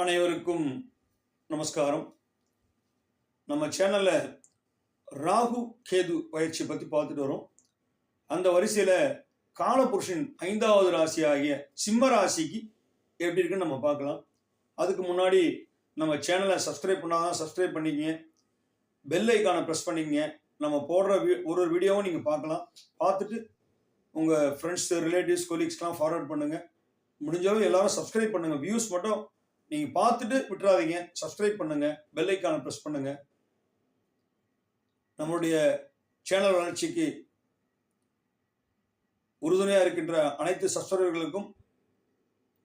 அனைவருக்கும் நமஸ்காரம். நம்ம சேனலில் ராகு கேது பயிற்சி பற்றி பார்த்துட்டு வரோம். அந்த வரிசையில் காலபுருஷன் ஐந்தாவது ராசி ஆகிய சிம்ம ராசிக்கு எப்படி இருக்குன்னு நம்ம பார்க்கலாம். அதுக்கு முன்னாடி நம்ம சேனலை சப்ஸ்கிரைப் பண்ணாதான் சப்ஸ்கிரைப் பண்ணிக்கங்க. பெல் ஐக்கானை ப்ரெஸ் பண்ணிக்கங்க. நம்ம போடுற வீ ஒரு ஒரு வீடியோவும் நீங்கள் பார்க்கலாம். பார்த்துட்டு உங்கள் ஃப்ரெண்ட்ஸ் ரிலேட்டிவ்ஸ் கொலீக்ஸ்க்கெலாம் ஃபார்வர்ட் பண்ணுங்கள் முடிஞ்சளவு எல்லாரும் சப்ஸ்கிரைப் பண்ணுங்கள் வியூஸ் மட்டும் நீங்கள் பார்த்துட்டு விட்டுறாதீங்க. சப்ஸ்கிரைப் பண்ணுங்கள் பெல் ஐக்கானை ப்ரெஸ் பண்ணுங்கள் நம்மளுடைய சேனல் வளர்ச்சிக்கு உறுதுணையாக இருக்கின்ற அனைத்து சப்ஸ்கிரைபர்களுக்கும்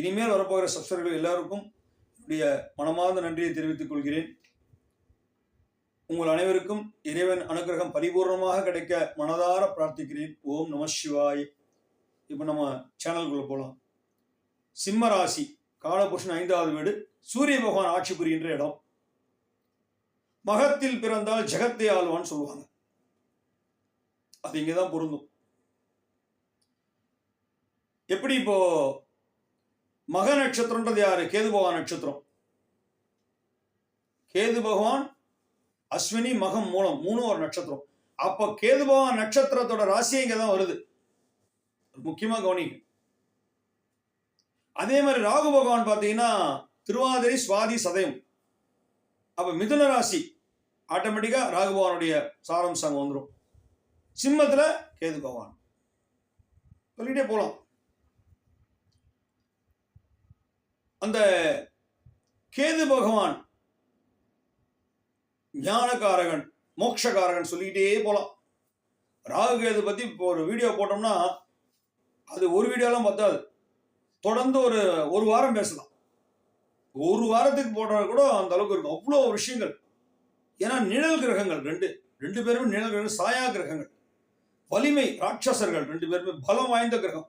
இனிமேல் வரப்போகிற சப்ஸ்கிரைபர்கள் எல்லாருக்கும் என்னுடைய மனமார்ந்த நன்றியை தெரிவித்துக் கொள்கிறேன். உங்கள் அனைவருக்கும் இறைவன் அனுகிரகம் பரிபூர்ணமாக கிடைக்க மனதார பிரார்த்திக்கிறேன். ஓம் நம சிவாய். இப்போ நம்ம சேனல்குள்ளே போகலாம் சிம்ம ராசி. காலபுருஷன் ஐந்தாவது வீடு சூரிய பகவான் ஆட்சி புரிகின்ற இடம். மகத்தில் பிறந்தால் ஜெகத்தை ஆழ்வான்னு சொல்லுவாங்க. அது இங்கே தான் பொருந்தும். எப்படி இப்போ மக நட்சத்திரன்றது யாரு? கேது பகவான் நட்சத்திரம். கேது பகவான் அஸ்வினி மகம் மூலம் மூணு ஒரு நட்சத்திரம். அப்போ கேது பகவான் நட்சத்திரத்தோட ராசியே இங்கே தான் வருது. முக்கியமாக கவனிங்க. அதே மாதிரி ராகு பகவான் பார்த்தீங்கன்னா திருவாதிரை சுவாதி சதயம். அப்போ மிதுன ராசி ஆட்டோமேட்டிக்காக ராகு பகவானுடைய சாராம்சம் அங்கே வந்துடும் சிம்மத்தில் கேது பகவான். சொல்லிட்டே போகலாம் அந்த கேது பகவான் ஞானகாரகன் மோட்சக்காரகன் சொல்லிக்கிட்டே போகலாம் ராகு கேது பற்றி இப்போ ஒரு வீடியோ போட்டோம்னா அது ஒரு வீடியோலாம் பத்தாது தொடர்ந்து ஒரு ஒரு வாரம் பேசலாம். ஒரு வாரத்துக்கு போடுறது கூட அந்த அளவுக்கு இருக்கும். அவ்வளோ விஷயங்கள். ஏன்னா நிழல் கிரகங்கள் ரெண்டு ரெண்டு பேருமே நிழல் கிரகங்கள் சாயா கிரகங்கள். வலிமை ராட்சசர்கள் ரெண்டு பேருமே பலம் வாய்ந்த கிரகம்.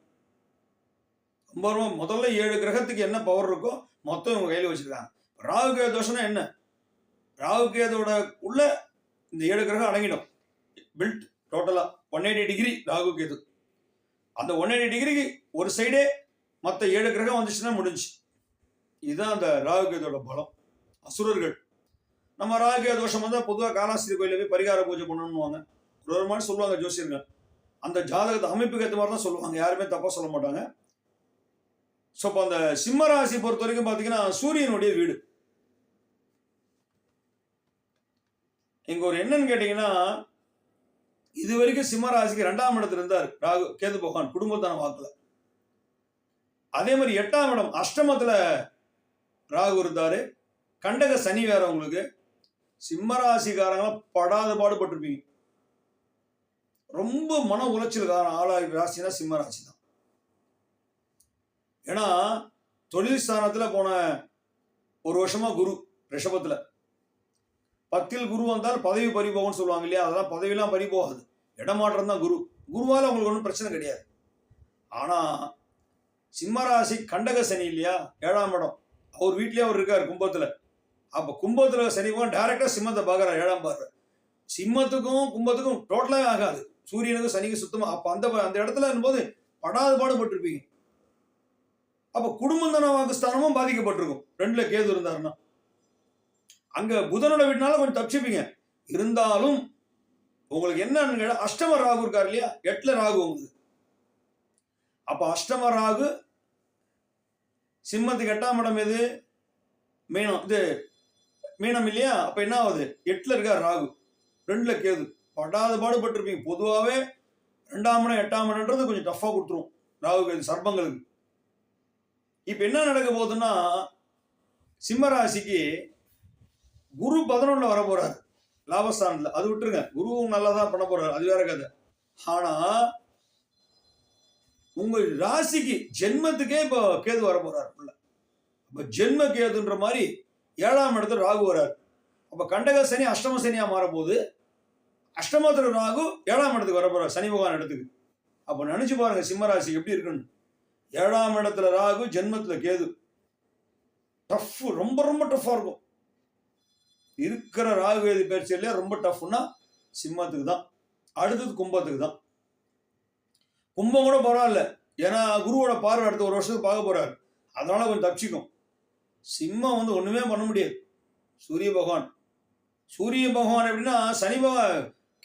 ரொம்ப ரொம்ப முதல்ல ஏழு கிரகத்துக்கு என்ன பவர் இருக்கோ மொத்தம் இவங்க கையில் வச்சுருக்காங்க. ராகு கேது தோஷம்னா என்ன? ராகு கேதோட உள்ள இந்த ஏழு கிரகம் அடங்கிடும். பில்ட் டோட்டலாக one eighty degree Rahu Ketu. அந்த ஒன் எயிட்டி டிகிரிக்கு ஒரு சைடே மற்ற ஏழு கிரகம் வந்துச்சுன்னா முடிஞ்சு. இதுதான் அந்த ராகுகேதோட பலம். அசுரர்கள். நம்ம ராகுகே தோஷம் வந்தால் பொதுவாக காலாஸ்திரி கோயிலில் போய் பரிகார பூஜை பண்ணணும்வாங்க ஒரு மாதிரி சொல்லுவாங்க ஜோசியருங்க அந்த ஜாதகத்தை அமைப்புக்கு ஏற்ற மாதிரி தான் சொல்லுவாங்க. யாருமே தப்பாக சொல்ல மாட்டாங்க. ஸோ இப்போ அந்த சிம்ம ராசி பொறுத்த வரைக்கும் பார்த்தீங்கன்னா சூரியனுடைய வீடு. இங்க ஒரு என்னன்னு கேட்டீங்கன்னா இது வரைக்கும் சிம்ம ராசிக்கு ரெண்டாம் இடத்துல இருந்தார். ராகு கேது பகவான் குடும்பத்தான வாக்குல. அதே மாதிரி எட்டாம் இடம் அஷ்டமத்தில் ராகு இருந்தார். கண்டக சனி வேற உங்களுக்கு. சிம்மராசிக்காரங்களாம் படாத பாடுபட்டிருப்பீங்க ரொம்ப மன உளைச்சலுக்கான ஆளாக ராசினா சிம்மராசி தான் ஏன்னா தொழில் ஸ்தானத்தில் போன ஒரு வருஷமா குரு ரிஷபத்தில். பத்தில் குரு வந்தால் பதவி பறிபோகும்னு சொல்லுவாங்க இல்லையா? அதெல்லாம் பதவியெல்லாம் பறி போகாது. இடமாற்றம் தான் குரு. குருவால் அவங்களுக்கு ஒன்றும் பிரச்சனை கிடையாது. ஆனால் சிம்மராசி கண்டக சனி இல்லையா? ஏழாம் இடம். அவர் வீட்லேயே அவர் இருக்கார் கும்பத்தில். அப்போ கும்பத்தில் சனி போக டேரெக்டாக சிம்மத்தை பார்க்கறாரு ஏழாம் பாரு சிம்மத்துக்கும் கும்பத்துக்கும் டோட்டலாக ஆகாது. சூரியனுக்கும் சனிக்கும் சுத்தமாக அப்போ அந்த அந்த இடத்துல போது படாது பாடுபட்டிருப்பீங்க. அப்போ குடும்பந்தன வாக்குஸ்தானமும் பாதிக்கப்பட்டிருக்கும். ரெண்டுல கேது இருந்தாருன்னா. அங்கே புதனோட வீட்டினால கொஞ்சம் தப்பிச்சுப்பீங்க. இருந்தாலும் உங்களுக்கு என்னன்னு கேட்டா அஷ்டம ராகு இருக்கார் இல்லையா? எட்டில் ராகு உங்களுக்கு. அப்போ அஷ்டம ராகு சிம்மத்துக்கு எட்டாம் இடம் எது? மீனம். இது மீனம் இல்லையா? அப்ப என்ன ஆகுது? எட்டுல இருக்கா ராகு. ரெண்டுல கேது. படாத பாடுபட்டிருப்பீங்க. பொதுவாகவே ரெண்டாம் இடம் எட்டாம் இடம்ன்றது கொஞ்சம் டஃப்பாக கொடுத்துரும். ராகு கேது சர்ப்பங்களுக்கு. இப்போ என்ன நடக்க போகுதுன்னா சிம்ம ராசிக்கு குரு பதினொன்றில் வர போறாரு. லாபஸ்தானத்தில். அது விட்டுருங்க. குருவும் நல்லா தான் பண்ண போறாரு. அது வேற கதை. ஆனால் உங்க ராசிக்கு ஜென்மத்துக்கே இப்போ கேது வர போறார் உள்ள ஜென்ம கேதுன்ற மாதிரி ஏழாம் இடத்துல ராகு வரார். அப்ப கண்டக சனி அஷ்டம சனியா மாறப்போகுது. அஷ்டமத்துல ராகு ஏழாம் இடத்துக்கு வர போறார் சனி பகவான் இடத்துக்கு. அப்ப நினைச்சு பாருங்க சிம்மராசி எப்படி இருக்குன்னு. ஏழாம் இடத்துல ராகு ஜென்மத்துல கேது. டஃப் ரொம்ப ரொம்ப டஃப்பாக இருக்கும். இருக்கிற ராகு வேதி பயிற்சியில ரொம்ப டஃப்னா சிம்மத்துக்கு தான். அடுத்தது கும்பத்துக்கு தான். கும்பம் கூட பரவாயில்ல. ஏன்னா குருவோட பார்வை அடுத்த ஒரு வருஷத்துக்கு பார்க்க போறாரு. அதனால கொஞ்சம் தப்பிச்சிக்கும். சிம்மம் வந்து ஒண்ணுமே பண்ண முடியாது. சூரிய பகவான். சூரிய பகவான் எப்படின்னா சனி பகவான்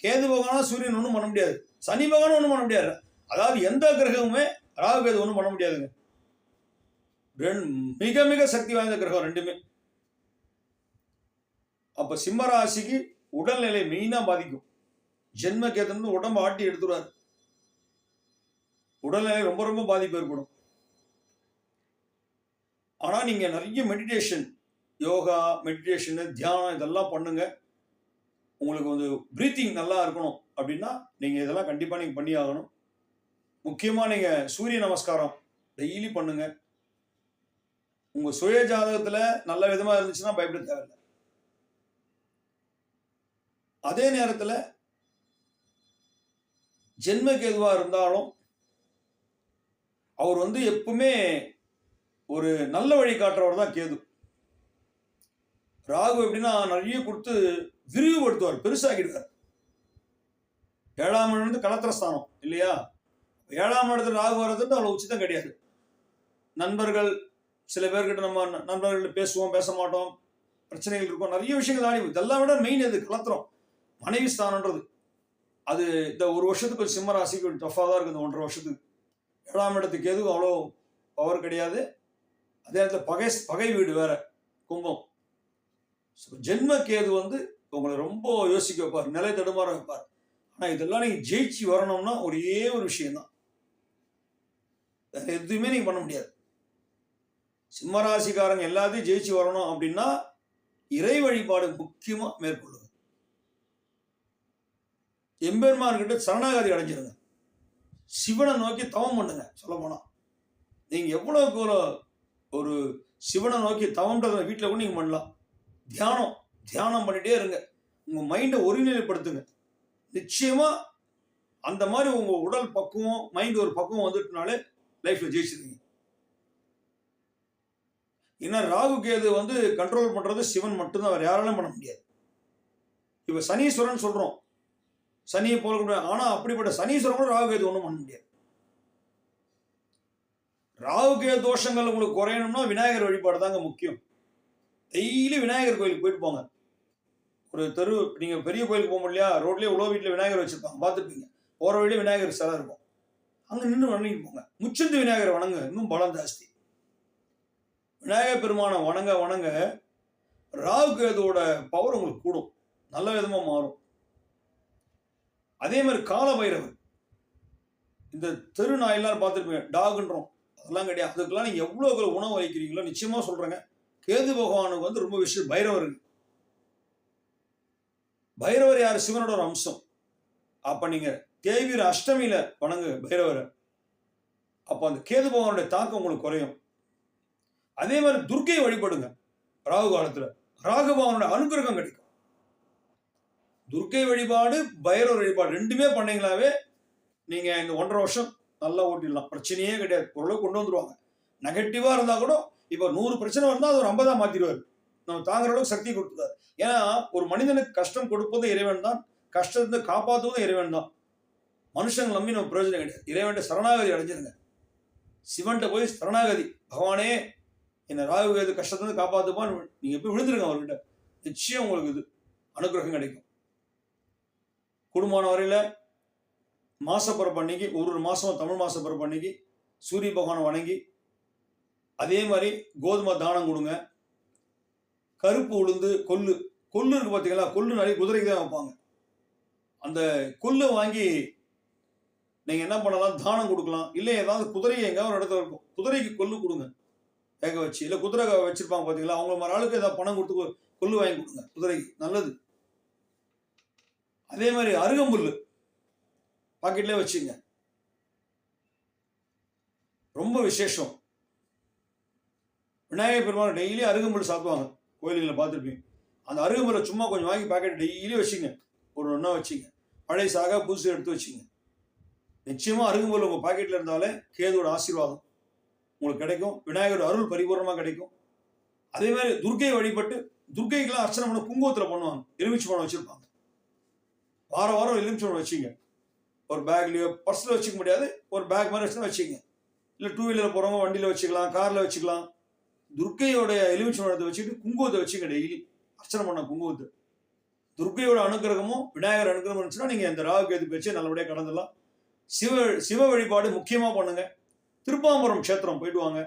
கேது பகவானா சூரியன் ஒன்றும் பண்ண முடியாது. சனி பகவான் ஒன்றும் பண்ண முடியாது. அதாவது எந்த கிரகமுமே ராகு கேது ஒன்றும் பண்ண முடியாதுங்க. மிக மிக சக்தி வாய்ந்த கிரகம் ரெண்டுமே. அப்ப சிம்ம ராசிக்கு உடல்நிலை மெயினா பாதிக்கும். ஜென்ம கேதுன்னு உடம்ப ஆட்டி எடுத்துருவாரு உடல்நிலை ரொம்ப ரொம்ப பாதிப்பு ஏற்படும். ஆனால் நீங்கள் நிறைய மெடிடேஷன் யோகா மெடிடேஷனு தியானம் இதெல்லாம் பண்ணுங்க. உங்களுக்கு வந்து ப்ரீத்திங் நல்லா இருக்கணும் அப்படின்னா நீங்கள் இதெல்லாம் கண்டிப்பாக நீங்கள் பண்ணி ஆகணும். முக்கியமாக நீங்கள் சூரிய நமஸ்காரம் டெய்லி பண்ணுங்க. உங்கள் சுய ஜாதகத்தில் நல்ல விதமாக இருந்துச்சுன்னா பயப்பட தேவையில்லை. அதே நேரத்தில் ஜென்ம எதுவாக இருந்தாலும் அவர் வந்து எப்பவுமே ஒரு நல்ல வழி காட்டுறவர் தான் கேது. ராகு எப்படின்னா நிறைய கொடுத்து விரிவுபடுத்துவார் பெருசாக்கிடுவார். ஏழாம் இடம் வந்து கலத்திரஸ்தானம் இல்லையா? ஏழாம் இடத்துல ராகு வர்றதுன்னு அவ்வளோ உச்சிதம் கிடையாது. நண்பர்கள் சில பேர்கிட்ட நம்ம ந- நண்பர்கள் பேசுவோம் பேச மாட்டோம் பிரச்சனைகள் இருக்கும் நிறைய விஷயங்கள் ஆடி இதெல்லாம் விட மெயின் இது கலத்திரம். மனைவி ஸ்தானன்றது அது இந்த ஒரு வருஷத்துக்கு ஒரு சிம்ம ராசிக்கு ஒரு டஃப்பாக தான் இருக்குது இந்த ஒன்றரை வருஷத்துக்கு. ஏழாம் இடத்துக்கு எதுவும் அவ்வளோ பவர் கிடையாது. அதே நேரத்தில் பகை பகை வீடு வேற கும்பம். ஸோ ஜென்ம கேது வந்து உங்களை ரொம்ப யோசிக்க வைப்பார் நிலை தடுமாற வைப்பார். ஆனால் இதெல்லாம் நீங்கள் ஜெயிச்சு வரணும்னா ஒரே ஒரு விஷயம்தான். வேற எதுவுமே நீங்கள் பண்ண முடியாது. சிம்மராசிக்காரங்க எல்லாத்தையும் ஜெயிச்சு வரணும் அப்படின்னா இறை வழிபாடு முக்கியமாக மேற்கொள்ளுங்க. எம்பெருமான்கிட்ட சரணாகதி அடைஞ்சிருங்க. சிவனை நோக்கி தவம் பண்ணுங்க சொல்ல போனால் நீங்கள் எவ்வளோக்கு எவ்வளோ ஒரு சிவனை நோக்கி தவம்ன்றத வீட்டில் கூட நீங்கள் பண்ணலாம். தியானம் தியானம் பண்ணிகிட்டே இருங்க. உங்கள் மைண்டை ஒருநிலைப்படுத்துங்க. நிச்சயமாக அந்த மாதிரி உங்கள் உடல் பக்குவம் மைண்ட் ஒரு பக்குவம் வந்துட்டுனாலே லைஃப்பில் ஜெயிச்சிருவீங்க. ஏன்னா ராகு கேது வந்து கண்ட்ரோல் பண்ணுறது சிவன் மட்டும்தான் வேறு யாராலும் பண்ண முடியாது. இப்போ சனீஸ்வரன் சொல்கிறோம் சனியை போல கூட ஆனால் அப்படிப்பட்ட சனீஸ்வரன் கூட ராகு கேது ஒன்றும் பண்ண முடியாது. ராகு கேது தோஷங்கள் உங்களுக்கு குறையணும்னா விநாயகர் வழிபாடு தாங்க முக்கியம். டெய்லி விநாயகர் கோயிலுக்கு போயிட்டு போங்க. ஒரு தெரு நீங்கள் பெரிய கோயிலுக்கு போக முடியலையா? ரோட்லேயே உழவு வீட்டில் விநாயகர் வச்சுருப்பாங்க. பார்த்துருப்பீங்க. போகிற வழியே விநாயகர் சிலை இருக்கும். அங்கே நின்று வணங்கிட்டு போங்க. முச்சந்தி விநாயகர் வணங்க இன்னும் பலம் ஜாஸ்தி. விநாயகர் பெருமானை வணங்க வணங்க ராகு கேதுவோட பவர் உங்களுக்கு கூடும். நல்ல விதமாக மாறும். அதே மாதிரி கால பைரவர் இந்த தெரு நாய் எல்லாரும் பார்த்துருப்பீங்க டாகுன்றோம். அதெல்லாம் கிடையாது. அதுக்கெல்லாம் நீங்கள் எவ்வளவு உணவு வைக்கிறீங்களோ நிச்சயமா சொல்றேங்க. கேது பகவானுக்கு வந்து ரொம்ப விஷயம் பைரவர் பைரவர் யார்? சிவனோட ஒரு அம்சம். அப்போ நீங்க தேவியர் அஷ்டமியில் வணங்கு பைரவரை. அப்ப அந்த கேது பகவானுடைய தாக்கம் உங்களுக்கு குறையும். அதே மாதிரி துர்க்கையை வழிபடுங்க ராகு காலத்துல. ராகு பகவானுடைய அனுகிரகம் கிடைக்கும். துர்க்கை வழிபாடு பைரவர் வழிபாடு ரெண்டுமே பண்ணீங்களாவே நீங்க இந்த ஒன்றரை வருஷம் நல்லா ஓட்டிடலாம். பிரச்சனையே கிடையாது. ஓரளவுக்கு கொண்டு வந்துருவாங்க. நெகட்டிவா இருந்தா கூட இப்போ நூறு பிரச்சனை வந்தா அது ஒரு ஐம்பதா மாத்திடுவாரு. நம்ம தாங்குற அளவுக்கு சக்தி கொடுத்துருவாரு. ஏன்னா ஒரு மனிதனுக்கு கஷ்டம் கொடுப்பது இறைவன் தான். கஷ்டத்தை காப்பாற்றுவதும் இறைவன் தான். மனுஷங்க நம்பி நம்ம பிரயோஜனம் கிடையாது. இறைவன்ட்ட சரணாகதி அடைஞ்சிருங்க. சிவன்கிட்ட போய் சரணாகதி. பகவானே என்னை ராகு கேது கஷ்டத்திலிருந்து காப்பாத்துப்பான்னு நீங்க போய் விழுந்துருங்க அவர்கிட்ட. நிச்சயம் உங்களுக்கு இது. அனுகிரகம் கிடைக்கும். குடும்பமான வரையில் மாசப்பிறப்பு அன்னைக்கு ஒரு ஒரு மாதம் தமிழ் மாசப்பிறப்பு அன்னைக்கு சூரிய பகவானை வணங்கி அதே மாதிரி கோதுமை தானம் கொடுங்க. கருப்பு உளுந்து கொல்லு கொல்லு இருக்கு பார்த்தீங்களா கொல்லு நிறைய குதிரைக்கு தான் வைப்பாங்க. அந்த கொல்லை வாங்கி நீங்கள் என்ன பண்ணலாம்? தானம் கொடுக்கலாம். இல்லை ஏதாவது குதிரை எங்கேயாவது ஒரு இடத்துல இருக்கும். குதிரைக்கு கொள்ளு கொடுங்க. வேக வச்சு. இல்லை குதிரை வச்சிருப்பாங்க பார்த்தீங்களா அவங்க மாதிரி ஆளுக்கு ஏதாவது பணம் கொடுத்து கொல்லு வாங்கி கொடுங்க. குதிரைக்கு. நல்லது. அதே மாதிரி அருகம்புல்லு. பாக்கெட்லேயே வச்சுங்க. ரொம்ப விசேஷம். விநாயகர் பெருமாள் டெய்லி அருகம்புல் சாப்பிடுவாங்க. கோயில்களில் பார்த்துருப்பீங்க. அந்த அருகம்புல்லை சும்மா கொஞ்சம் வாங்கி பாக்கெட் டெய்லி வச்சுங்க. ஒரு ஒன்றா வச்சுங்க. பழைய சாக புதுசு எடுத்து வச்சுங்க. நிச்சயமாக அருகம்புல் உங்கள் பாக்கெட்டில் இருந்தாலே கேதுவோட ஆசீர்வாதம் உங்களுக்கு கிடைக்கும். விநாயகர் அருள் பரிபூர்ணமாக கிடைக்கும். அதே மாதிரி துர்க்கை வழிபட்டு துர்க்கைக்கெல்லாம் அர்ச்சனை பண்ண குங்குமத்துல பண்ணுவாங்க. எலுமிச்சை பணம் வச்சுருப்பாங்க. வாரம் வாரம் எலுமிச்சை வச்சுங்க. ஒரு பேக்லேயோ பர்ஸில் வச்சுக்க முடியாது. ஒரு பேக் மாதிரி வச்சு வச்சுங்க. இல்லை டூ வீலர் போகிறவங்க வண்டியில் வச்சுக்கலாம் காரில் வச்சுக்கலாம். துர்க்கையோடைய எலுமிச்சோடத்தை வச்சுக்கிட்டு குங்குமத்தை வச்சுங்க டெய்லி அர்ச்சனை பண்ண குங்குமத்தை. துர்க்கையோட அனுக்கிரகமும் விநாயகர் அனுகிரகம் இருந்துச்சுன்னா நீங்கள் இந்த ராகு கேது பேச்சு நல்லபடியாக கடந்துடலாம். சிவ சிவ வழிபாடு முக்கியமாக பண்ணுங்க. திருப்பாம்பரம் க்ஷேத்திரம் போயிட்டு வாங்க.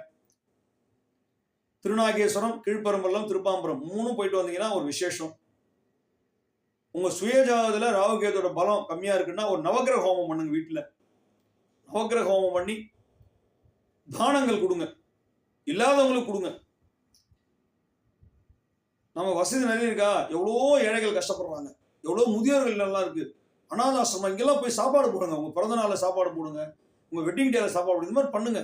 திருநாகேஸ்வரம் கீழ்ப்பரம்பலம் திருப்பாம்பரம் மூணும் போயிட்டு வந்தீங்கன்னா ஒரு விசேஷம். உங்கள் சுயஜாதத்தில் ராகுகேதோட பலம் கம்மியாக இருக்குன்னா ஒரு நவக்கிரக ஹோமம் பண்ணுங்க வீட்டில். நவக்கிரக ஹோமம் பண்ணி தானங்கள் கொடுங்க. இல்லாதவங்களுக்கு கொடுங்க. நம்ம வசதி நிறைய இருக்கா? எவ்வளோ ஏழைகள் கஷ்டப்படுறாங்க. எவ்வளோ முதியோர்கள் நல்லா இருக்கு. அனாதாசிரமம் இங்கெல்லாம் போய் சாப்பாடு போடுங்க. உங்கள் பிறந்த நாளில் சாப்பாடு போடுங்க. உங்கள் வெட்டிங் டேல சாப்பாடு போடுங்க. இந்த மாதிரி பண்ணுங்க.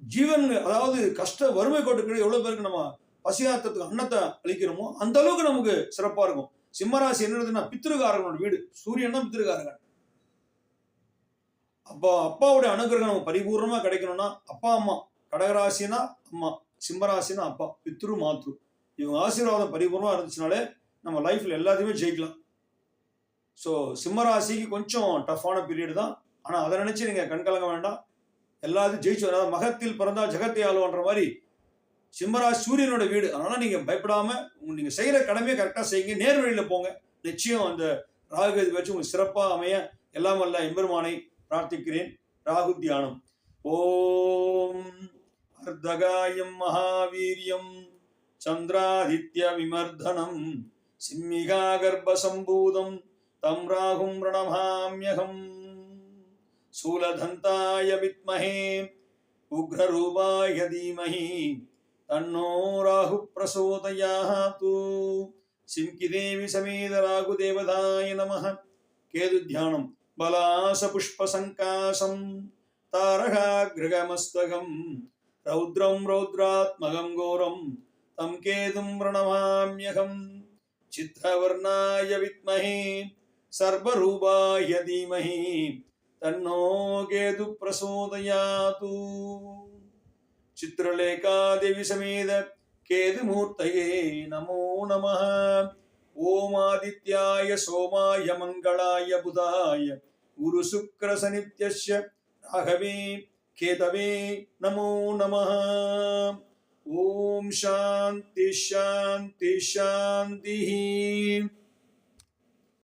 ஜீவன் அதாவது கஷ்ட வறுமை கோட்டுக்கு எவ்வளோ பேருக்கு நம்ம பசியாத்தத்துக்கு அன்னத்தை அளிக்கிறோமோ அந்த அளவுக்கு நமக்கு சிறப்பாக இருக்கும். சிம்மராசி என்னதுன்னா பித்திருக்காரர்களோட வீடு. சூரியன் தான் பித்திருக்காரகன் அப்பா அப்பாவுடைய அனுகிரகம் நமக்கு பரிபூர்ணமா கிடைக்கணும்னா அப்பா அம்மா. கடகராசினா அம்மா சிம்மராசினா அப்பா பித்ரு மாத்ரு. இவங்க ஆசீர்வாதம் பரிபூர்ணமா இருந்துச்சுனாலே நம்ம லைஃப்ல எல்லாத்தையுமே ஜெயிக்கலாம். ஸோ சிம்மராசிக்கு கொஞ்சம் டஃப்பான பீரியட் தான். ஆனால் அதை நினைச்சு நீங்கள் கண்கலங்க வேண்டாம். எல்லாத்தையும் ஜெயிச்சு வர மகத்தில் பிறந்தால் ஜெகத்தை ஆளுன்ற மாதிரி சிம்மராஜ் சூரியனோட வீடு. அதனால நீங்க பயப்படாம நீங்க செய்யற கடமையை கரெக்டா செய்யுங்க. நேர் வழியில போங்க. நிச்சயம் அந்த ராகு இது வச்சு உங்களுக்கு சிறப்பா அமைய. எல்லாம் வல்ல எம்பெருமானை பிரார்த்திக்கிறேன். ராகு தியானம். ஓம் அர்த்தகாயம் மகாவீரியம் சந்திராதித்ய விமர்தனம் சிம்மிகா கர்ப்பசம்பூதம் தம் ராகும் பிரணமாமியகம் சூலதந்தாய வித்மஹே உக்ரரூபாய தீமஹி தன்னோ ராகு பிரசோதயாத்து சிம்கிதேவி சமேத ராகு தேவதாய நமः கேது தியானம் பலாச புஷ்ப சங்காசம் தாரகாகிரகமஸ்தகம் ரௌத்ரம் ரௌத்ராத்மகம் கோரம் தம் கேதும் பிரணமாம்யகம் சித்திரவர்ணாய வித்மஹே சர்வரூபாய தீமஹி தன்னோ கேது பிரசோதயாத்து சித்திரலேகாதேவி சமேத கேதுமூர்த்தயே நமோ நம ஓம் ஆதித்யாய சோமாய மங்களாய புதாய குரு சுக்கர சனித்யஸ்ய ராகவே கேதவே நமோ நம ஓம் சாந்தி சாந்தி சாந்தி